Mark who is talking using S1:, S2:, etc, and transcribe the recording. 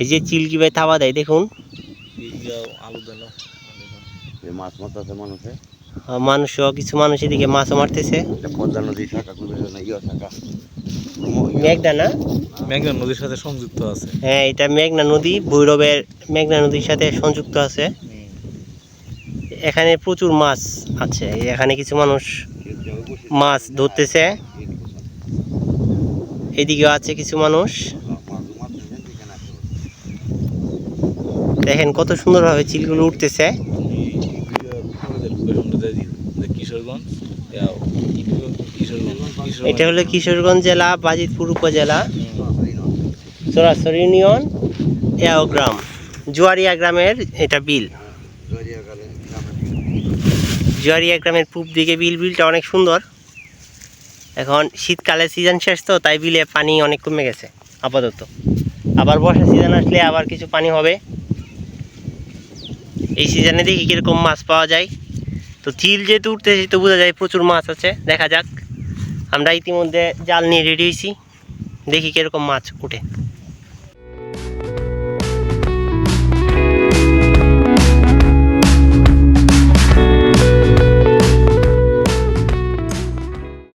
S1: এই যে চিল কীভাবে থাবা দেয় দেখুন।
S2: আলু
S3: মাছ মারতেছে মানুষে।
S1: কিছু মানুষ এদিকে মাছও মারতেছে।
S3: এটা পদ্মা নদী শাখা ইয়ে শাখা।
S1: মেঘনা না?
S2: মেঘনা নদীর সাথে সংযুক্ত আছে।
S1: হ্যাঁ এটা মেঘনা নদী ভৈরবের মেঘনা নদীর সাথে সংযুক্ত আছে। এখানে প্রচুর মাছ আছে এখানে কিছু মানুষ মাছ ধরতেছে। এদিকেও আছে কিছু মানুষ। দেখেন কত সুন্দরভাবে চিলগুলো উঠতেছে। এটা হলো কিশোরগঞ্জ জেলা, বাজিতপুর উপজেলা। চোরাসর ইউনিয়ন এও গ্রাম। জুয়ারিয়া গ্রামের এটা বিল। জুয়ারিয়া গ্রামের পূব দিকে বিল, বিলটা অনেক সুন্দর। এখন শীতকালে সিজন শেষ তো, তাই বিলে পানি অনেক কমে গেছে, আপাতত। আবার বর্ষা সিজন আসলে আবার কিছু পানি হবে। এই সিজনে দেখি কীরকম মাছ পাওয়া যায়। তো চিল যেহেতু উঠতেছে তো বোঝা যায় প্রচুর মাছ আছে। দেখা যাক। আমরা ইতিমধ্যে জাল নিয়ে রেডি হয়েছি। দেখি কীরকম মাছ উঠে।